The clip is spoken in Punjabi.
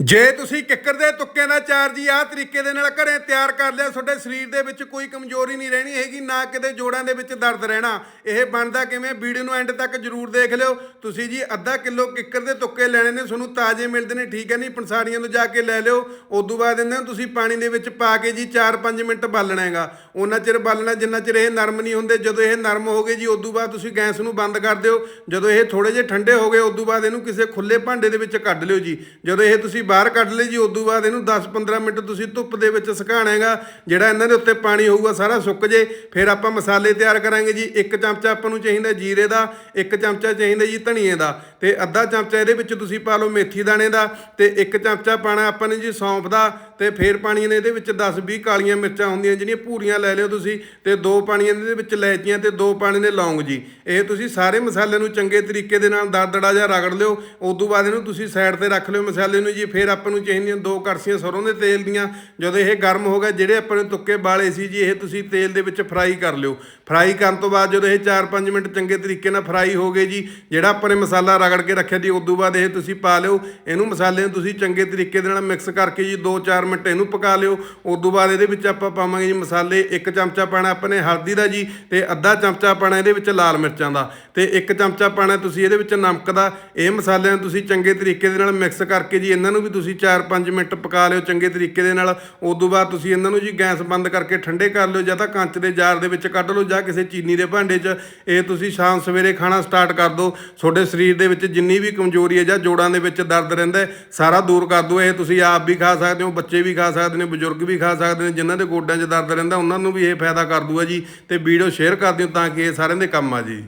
ਜੇ ਤੁਸੀਂ ਕਿੱਕਰ ਦੇ ਤੁੱਕੇ ਦਾ ਚਾਰ ਜੀ ਆਹ ਤਰੀਕੇ ਦੇ ਨਾਲ ਘਰੇ ਤਿਆਰ ਕਰ ਲਿਆ, ਤੁਹਾਡੇ ਸਰੀਰ ਦੇ ਵਿੱਚ ਕੋਈ ਕਮਜ਼ੋਰੀ ਨਹੀਂ ਰਹਿਣੀ ਹੈਗੀ, ਨਾ ਕਿਤੇ ਜੋੜਾਂ ਦੇ ਵਿੱਚ ਦਰਦ ਰਹਿਣਾ। ਇਹ ਬਣਦਾ ਕਿਵੇਂ? ਵੀਡੀਓ ਨੂੰ ਐਂਡ ਤੱਕ ਜਰੂਰ ਦੇਖ ਲਿਓ। ਤੁਸੀਂ ਜੀ ਅੱਧਾ ਕਿਲੋ ਕਿੱਕਰ ਦੇ ਤੁੱਕੇ ਲੈਣੇ ਨੇ, ਤੁਹਾਨੂੰ ਤਾਜ਼ੇ ਮਿਲਦੇ ਨੇ, ਠੀਕ ਹੈ ਨਹੀਂ ਪੰਸਾਰੀਆਂ ਤੋਂ ਜਾ ਕੇ ਲੈ ਲਿਓ। ਉਦੋਂ ਬਾਅਦ ਇਹਨਾਂ ਨੂੰ ਤੁਸੀਂ ਪਾਣੀ ਦੇ ਵਿੱਚ ਪਾ ਕੇ ਜੀ 4-5 ਮਿੰਟ ਬਾਲਣਾ ਹੈਗਾ। ਉਹਨਾਂ ਚਿਰ ਬਾਲਣਾ, ਜਿੰਨਾ ਚਿਰ ਇਹ ਨਰਮ ਨਹੀਂ ਹੁੰਦੇ, ਜਦੋਂ ਇਹ ਨਰਮ ਹੋ ਗਏ ਜੀ, ਉਦੋਂ ਬਾਅਦ ਤੁਸੀਂ ਗੈਸ ਨੂੰ ਬੰਦ ਕਰ ਦਿਓ। ਜਦੋਂ ਇਹ ਥੋੜੇ ਜਿਹੇ ਠੰਡੇ ਹੋ ਗਏ, ਉਦੋਂ ਬਾਅਦ ਇਹਨੂੰ ਕਿਸੇ ਖੁੱਲੇ ਭਾਂਡੇ ਦੇ ਵਿੱਚ ਕੱਢ ਲਿਓ ਜੀ। ਜਦੋਂ ਇਹ ਤੁਸੀਂ ਬਾਹਰ ਕੱਢ ਲਈ ਜੀ, ਉਦੋਂ ਬਾਅਦ ਇਹਨੂੰ 10-15 ਮਿੰਟ ਤੁਸੀਂ ਧੁੱਪ ਦੇ ਵਿੱਚ ਸੁਕਾਉਣਾ ਹੈਗਾ ਜਿਹੜਾ ਇਹਨਾਂ ਦੇ ਉੱਤੇ ਪਾਣੀ ਹੋਊਗਾ ਸਾਰਾ ਸੁੱਕ ਜੇ, ਫਿਰ ਆਪਾਂ ਮਸਾਲੇ ਤਿਆਰ ਕਰਾਂਗੇ ਜੀ, ਇੱਕ ਚਮਚਾ ਆਪਾਂ ਨੂੰ ਚਾਹੀਦਾ ਜੀਰੇ ਦਾ, ਇੱਕ ਚਮਚਾ ਚਾਹੀਦਾ ਜੀ ਧਨੀਏ ਦਾ, ਤੇ ਅੱਧਾ ਚਮਚਾ ਇਹਦੇ ਵਿੱਚ ਤੁਸੀਂ ਪਾ ਲਓ ਮੇਥੀ ਦਾਣੇ ਦਾ, ਤੇ ਇੱਕ ਚਮਚਾ ਪਾਣਾ ਆਪਾਂ ਨੇ ਜੀ ਸੌਂਫ ਦਾ ਤੇ ਫੇਰ ਪਾਣੀਆਂ ਨੇ ਇਹਦੇ ਵਿੱਚ 10-20 ਕਾਲੀਆਂ ਮਿਰਚਾਂ ਹੁੰਦੀਆਂ, ਜਿਹੜੀਆਂ ਪੂਰੀਆਂ ਲੈ ਲਿਓ ਤੁਸੀਂ, ਤੇ ਦੋ ਪਾਣੀਆਂ ਦੇ ਵਿੱਚ ਇਲਾਇਚੀਆਂ ਤੇ ਦੋ ਪਾਣੀ ਨੇ ਲੌਂਗ ਜੀ। ਇਹ ਤੁਸੀਂ ਸਾਰੇ ਮਸਾਲੇ ਨੂੰ ਚੰਗੇ ਤਰੀਕੇ ਦੇ ਨਾਲ ਦਰਦੜਾ ਜਿਹਾ ਰਗੜ ਲਿਓ, ਉਦੋਂ ਬਾਅਦ ਇਹਨੂੰ ਤੁਸੀਂ ਸਾਈਡ ਤੇ ਰੱਖ ਲਿਓ ਮਸਾਲੇ ਨੂੰ ਜੀ, ਫੇਰ ਆਪਾਂ ਨੂੰ ਚਾਹੀਦੀਆਂ ਦੋ ਕੜਛੀਆਂ ਸਰੋਂ ਦੇ ਤੇਲ ਦੀਆਂ, ਜਦੋਂ ਇਹ ਗਰਮ ਹੋ ਗਿਆ, ਜਿਹੜੇ ਆਪਾਂ ਨੇ ਤੁੱਕੇ ਬਾਲੇ ਸੀ ਜੀ, ਇਹ ਤੁਸੀਂ ਤੇਲ ਦੇ ਵਿੱਚ ਫਰਾਈ ਕਰ ਲਿਓ। ਫਰਾਈ ਕਰਨ ਤੋਂ ਬਾਅਦ ਜਦੋਂ ਇਹ 4-5 ਮਿੰਟ ਚੰਗੇ ਤਰੀਕੇ ਨਾਲ ਫਰਾਈ ਹੋ ਗਏ ਜੀ, ਜਿਹੜਾ ਆਪਾਂ ਨੇ ਮਸਾਲਾ ਰਗੜ ਕੇ ਰੱਖਿਆ ਜੀ ਤੋਂ ਬਾਅਦ ਇਹ ਤੁਸੀਂ ਪਾ ਲਿਓ, ਇਹਨੂੰ ਮਸਾਲੇ ਨੂੰ ਤੁਸੀਂ ਚੰਗੇ ਤਰੀਕੇ ਦੇ ਨਾਲ ਮਿਕਸ ਕਰਕੇ ਜੀ 2-4 ਮਿੰਟ ਇਹਨੂੰ ਪਕਾ ਲਿਓ। ਉਦੋਂ ਬਾਅਦ ਇਹਦੇ ਵਿੱਚ ਆਪਾਂ ਪਾਵਾਂਗੇ ਜੀ ਮਸਾਲੇ। ਇੱਕ ਚਮਚਾ ਪਾਣਾ ਆਪਾਂ ਨੇ ਹਲਦੀ ਦਾ ਜੀ ਤੇ ਅੱਧਾ ਚਮਚਾ ਪਾਣਾ ਇਹਦੇ ਵਿੱਚ ਲਾਲ ਮਿਰਚਾਂ ਦਾ। ਤੇ ਇੱਕ ਚਮਚਾ ਪਾਣਾ ਤੁਸੀਂ ਇਹਦੇ ਵਿੱਚ ਨਮਕ ਦਾ। ਇਹ ਮਸਾਲਿਆਂ ਨੂੰ ਤੁਸੀਂ ਚੰਗੇ ਤਰੀਕੇ ਦੇ ਨਾਲ ਮਿਕਸ ਕਰਕੇ ਜੀ ਇਹਨਾਂ ਨੂੰ ਵੀ ਤੁਸੀਂ 4-5 ਮਿੰਟ ਪਕਾ ਲਿਓ ਚੰਗੇ ਤਰੀਕੇ ਦੇ ਨਾਲ। ਉਦੋਂ ਬਾਅਦ ਤੁਸੀਂ ਇਹਨਾਂ ਨੂੰ ਜੀ ਗੈਸ ਬੰਦ ਕਰਕੇ ਠੰਡੇ ਕਰ ਲਿਓ ਜਾਂ ਤਾਂ ਕੰਚ ਦੇ ਜਾਰ ਦੇ ਵਿੱਚ ਕੱਢ ਲਓ ਜਾਂ ਕਿਸੇ ਚੀਨੀ ਦੇ ਭਾਂਡੇ 'ਚ। ਇਹ ਤੁਸੀਂ ਸ਼ਾਮ ਸਵੇਰੇ ਖਾਣਾ ਸਟਾਰਟ ਕਰ ਦਿਓ। ਤੁਹਾਡੇ ਸਰੀਰ ਦੇ ਵਿੱਚ ਜਿੰਨੀ ਵੀ ਕਮਜ਼ੋਰੀ ਹੈ ਜਾਂ ਜੋੜਾਂ ਦੇ ਵਿੱਚ ਦਰਦ ਰਹਿੰਦਾ ਸਾਰਾ ਦੂਰ ਕਰ ਦਿਓ। ਇਹ ਤੁਸੀਂ ਆਪ ਵੀ ਖਾ ਸਕਦੇ ਹੋ, ਬੱਚੇ ਬੱਚੇ ਵੀ ਖਾ ਸਕਦੇ ਨੇ, ਬਜ਼ੁਰਗ ਵੀ ਖਾ ਸਕਦੇ ਨੇ, ਜਿਨ੍ਹਾਂ ਦੇ ਗੋਡਿਆਂ 'ਚ ਦਰਦ ਰਹਿੰਦਾ, ਉਹਨਾਂ ਨੂੰ ਵੀ ਇਹ ਫਾਇਦਾ ਕਰ ਦੂਗਾ ਜੀ ਤੇ ਵੀਡੀਓ ਸ਼ੇਅਰ ਕਰ ਦਿਓ ਤਾਂ ਕਿ ਇਹ ਸਾਰਿਆਂ ਦੇ ਕੰਮ ਆ ਜੀ।